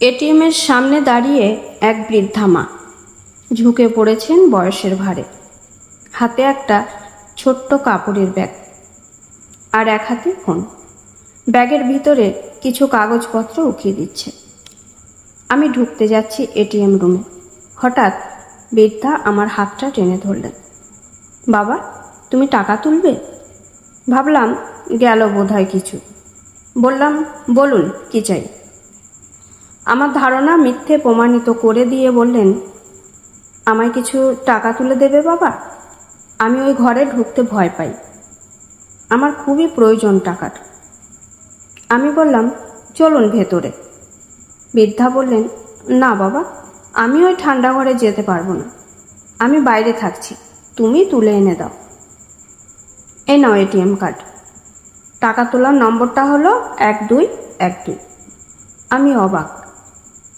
এটিএমের সামনে দাঁড়িয়ে এক বৃদ্ধা মা ঝুঁকে পড়েছেন বয়সের ভারে। হাতে একটা ছোট্ট কাপড়ের ব্যাগ আর এক হাতে ফোন। ব্যাগের ভিতরে কিছু কাগজপত্র উঠিয়ে দিচ্ছে। আমি ঢুকতে যাচ্ছি এটিএম রুমে। হঠাৎ বৃদ্ধা আমার হাতটা টেনে ধরলেন। বাবা, তুমি টাকা তুলবে? ভাবলাম গেল বোধহয় কিছু। বললাম, বলুন, কি চাই? আমার ধারণা মিথ্যে প্রমাণিত করে দিয়ে বললেন, আমায় কিছু টাকা তুলে দেবে বাবা? আমি ওই ঘরে ঢুকতে ভয় পাই। আমার খুবই প্রয়োজন টাকার। আমি বললাম, চলুন ভেতরে। বৃদ্ধা বললেন, না বাবা, আমি ওই ঠান্ডা ঘরে যেতে পারব না। আমি বাইরে থাকছি। তুমি তুলে এনে দাও। এ নাও এটিএম কার্ড। টাকা তোলার নম্বরটা হলো এক দুই এক দুই। আমি অবাক।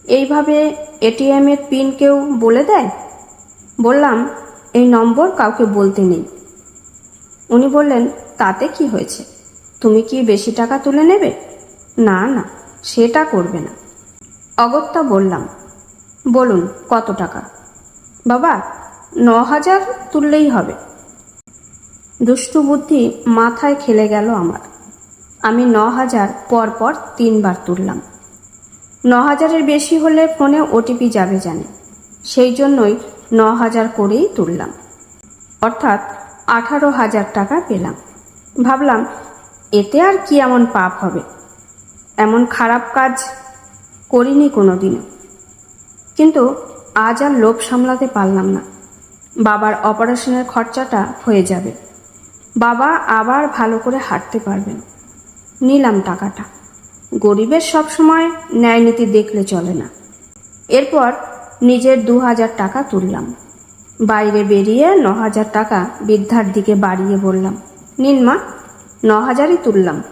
এইভাবে এটিএমের পিন কেউ বলে দেয়? বললাম, এই নম্বর কাউকে বলতে নেই। উনি বললেন, তাতে কি হয়েছে? তুমি কি বেশি টাকা তুলে নেবে? না না, সেটা করবে না। অগত্যা বললাম, বলুন, কত টাকা? বাবা ন হাজার তুললেই হবে। দুষ্টু বুদ্ধি মাথায় খেলে গেল আমার। আমি ন হাজার পর পর তিনবার তুললাম। ন হাজারের বেশি হলে ফোনে ওটিপি যাবে জানে। সেই জন্যই ন হাজার করেই তুললাম। অর্থাৎ আঠারো হাজার টাকা পেলাম। ভাবলাম, এতে আর কি এমন পাপ হবে? এমন খারাপ কাজ করিনি কোনো দিনও কিন্তু আজ আর লোভ সামলাতে পারলাম না। বাবার অপারেশনের খরচাটা হয়ে যাবে। বাবা আবার ভালো করে হাঁটতে পারবেন। নিলাম টাকাটা। গরিবের সব সময় ন্যায় নীতি দেখলে চলে না। এরপর নিজের দু হাজার টাকা তুললাম। বাইরে বেরিয়ে ন হাজার টাকা বৃদ্ধার দিকে বাড়িয়ে বললাম, নিন মা, ন হাজারই তুললাম।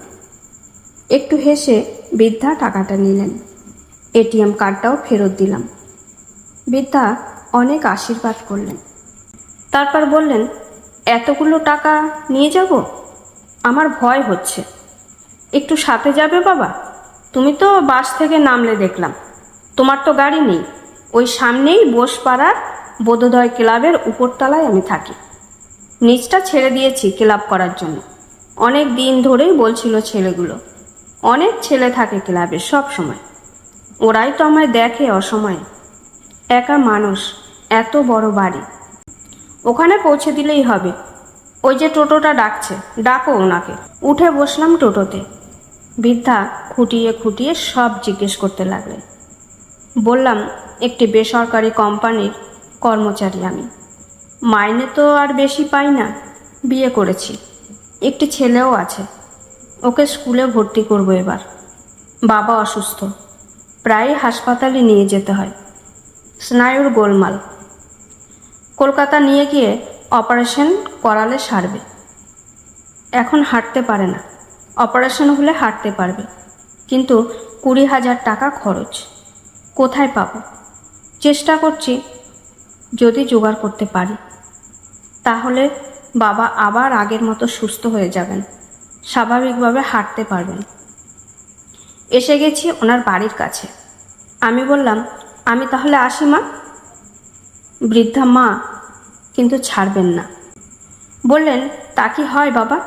একটু হেসে বৃদ্ধা টাকাটা নিলেন। এটিএম কার্ডটাও ফেরত দিলাম। বৃদ্ধা অনেক আশীর্বাদ করলেন। তারপর বললেন, এতগুলো টাকা নিয়ে যাব? আমার ভয় হচ্ছে। একটু সাথে যাবে বাবা? তুমি তো বাস থেকে নামলে দেখলাম। তোমার তো গাড়ি নেই। ওই সামনেই বোসপাড়ার বোধোদয় ক্লাবের উপরতলায় আমি থাকি। নিচটা ছেড়ে দিয়েছি ক্লাব করার জন্য। অনেক দিন ধরেই বলছিল ছেলেগুলো। অনেক ছেলে থাকে ক্লাবে সব সময়। ওরাই তো আমায় দেখে অসময়ে। একা মানুষ, এত বড় বাড়ি। ওখানে পৌঁছে দিলেই হবে। ওই যে টোটোটা ডাকছে, ডাকো ওনাকে। উঠে বসলাম টোটোতে। বৃদ্ধা খুঁটিয়ে খুঁটিয়ে সব জিজ্ঞেস করতে লাগলেন বললাম, একটি বেসরকারি কোম্পানির কর্মচারী আমি। মাইনে তো আর বেশি পাই না, বিয়ে করেছি। একটি ছেলেও আছে, ওকে স্কুলে ভর্তি করব এবার। বাবা অসুস্থ প্রায় হাসপাতালে নিয়ে যেতে হয়। স্নায়ুর গোলমাল। কলকাতা নিয়ে গিয়ে অপারেশন করালে সারবে। এখন হাঁটতে পারে না। অপারেশন হলে হাঁটতে পারবে। কিন্তু কুড়ি হাজার টাকা খরচ। কোথায় পাবো? চেষ্টা করছি যদি জোগাড় করতে পারি। তাহলে বাবা আবার আগের মতো সুস্থ হয়ে যাবেন। স্বাভাবিকভাবে হাঁটতে পারবেন। এসে গেছি ওনার বাড়ির কাছে। আমি বললাম, আমি তাহলে আসি মা? বৃদ্ধা মা, কিন্তু ছাড়বেন না। বললেন, তা কি হয় বাবা?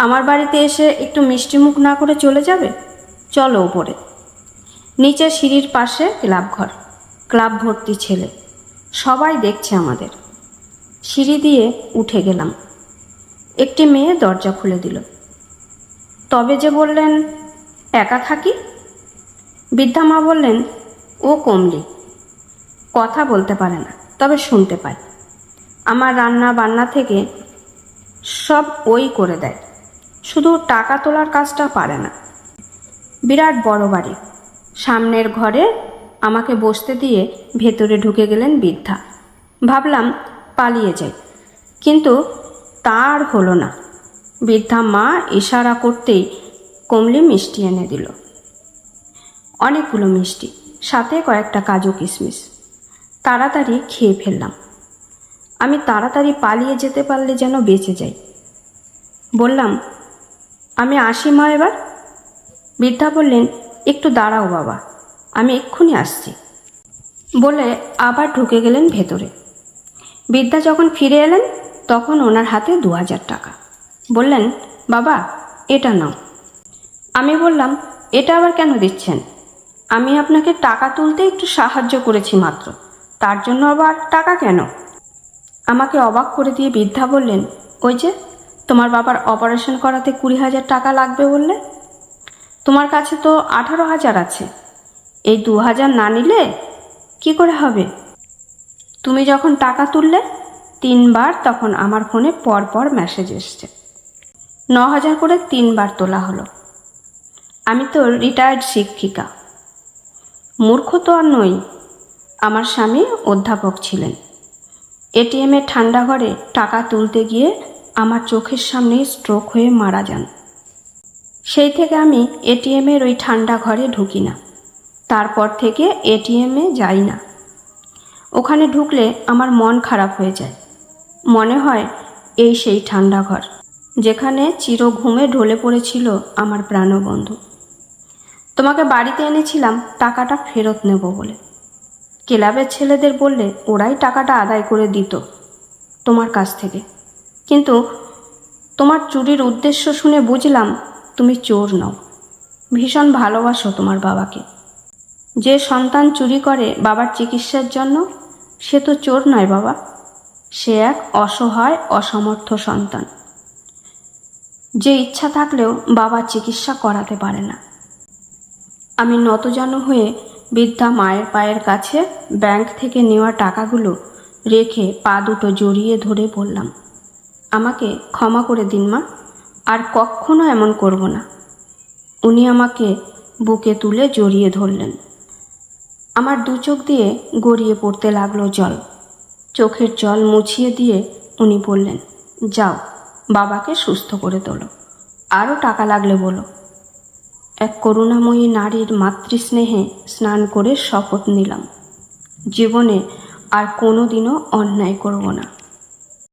আমার বাড়িতে এসে একটু মিষ্টি মুখ না করে চলে যাবে? চলো ওপরে নিচে সিঁড়ির পাশে ক্লাব ঘর ক্লাব ভর্তি ছেলে। সবাই দেখছে আমাদের। সিঁড়ি দিয়ে উঠে গেলাম। একটি মেয়ে দরজা খুলে দিল। তবে যে বললেন, একা থাকি? বৃদ্ধা মা বললেন, ও কমলি। কথা বলতে পারে না, তবে শুনতে পায়। আমার রান্না বান্না থেকে সব ওই করে দেয়। শুধু টাকা তোলার কাজটা পারে না। বিরাট বড় বাড়ি। সামনের ঘরে আমাকে বসতে দিয়ে ভেতরে ঢুকে গেলেন বৃদ্ধা। ভাবলাম পালিয়ে যাই, কিন্তু তার হলো না। বৃদ্ধা মা ইশারা করতেই কমলি মিষ্টি এনে দিল। অনেকগুলো মিষ্টি, সাথে কয়েকটা কাজু কিশমিশ। তাড়াতাড়ি খেয়ে ফেললাম। আমি তাড়াতাড়ি পালিয়ে যেতে পারলে যেন বেঁচে যাই। বললাম আমি আসি, মা, এবার। বৃদ্ধা বললেন, একটু দাঁড়াও, বাবা। আমি এক্ষুনি আসছি। বলে আবার ঢুকে গেলেন ভেতরে। বৃদ্ধা যখন ফিরে এলেন, তখন ওনার হাতে দু হাজার টাকা। বললেন, বাবা, এটা নাও। আমি বললাম, এটা আবার কেন দিচ্ছেন? আমি আপনাকে টাকা তুলতে একটু সাহায্য করেছি মাত্র। তার জন্য আবার টাকা কেন? আমাকে অবাক করে দিয়ে বৃদ্ধা বললেন, ওই যে তোমার বাবার অপারেশন করাতে কুড়ি হাজার টাকা লাগবে বললে? তোমার কাছে তো আঠারো হাজার আছে। এই দু হাজার না নিলে কি করে হবে? তুমি যখন টাকা তুললে, তিনবার তখন আমার ফোনে পরপর মেসেজ এসছে। ন হাজার করে তিনবার তোলা হলো। আমি তো রিটায়ার্ড শিক্ষিকা। মূর্খ তো আর নই। আমার স্বামী অধ্যাপক ছিলেন। এটিএমে ঠান্ডা ঘরে টাকা তুলতে গিয়ে আমার চোখের সামনে স্ট্রোক হয়ে মারা যান। সেই থেকে আমি এটিএমের ওই ঠান্ডা ঘরে ঢুকি না। তারপর থেকে এটিএমে যাই না। ওখানে ঢুকলে আমার মন খারাপ হয়ে যায়। মনে হয় এই সেই ঠান্ডা ঘর, যেখানে চির ঘুমে ঢলে পড়েছিল আমার প্রাণবন্ধু। তোমাকে বাড়িতে এনেছিলাম, টাকাটা ফেরত নেব বলে। ক্লাবের ছেলেদের বললে ওরাই টাকাটা আদায় করে দিত তোমার কাছ থেকে। কিন্তু তোমার চুরির উদ্দেশ্য শুনে বুঝলাম তুমি চোর নও। ভীষণ ভালোবাসো তোমার বাবাকে। যে সন্তান চুরি করে বাবার চিকিৎসার জন্য, সে তো চোর নয় বাবা। সে এক অসহায়, অসমর্থ সন্তান। যে ইচ্ছা থাকলেও বাবা চিকিৎসা করাতে পারে না। আমি নতজানু হয়ে বৃদ্ধা মায়ের পায়ের কাছে ব্যাংক থেকে নেওয়া টাকাগুলো রেখে পা দুটো জড়িয়ে ধরে বললাম আমাকে ক্ষমা করে দিন, মা। আর কখনো এমন করব না। উনি আমাকে বুকে তুলে জড়িয়ে ধরলেন। আমার দু চোখ দিয়ে গড়িয়ে পড়তে লাগল জল। চোখের জল মুছিয়ে দিয়ে উনি বললেন, যাও, বাবাকে সুস্থ করে তোলো। আরও টাকা লাগলে বলো। এক করুণাময়ী নারীর মাতৃস্নেহে স্নান করে শপথ নিলাম। জীবনে আর কোনো দিনও অন্যায় করব না।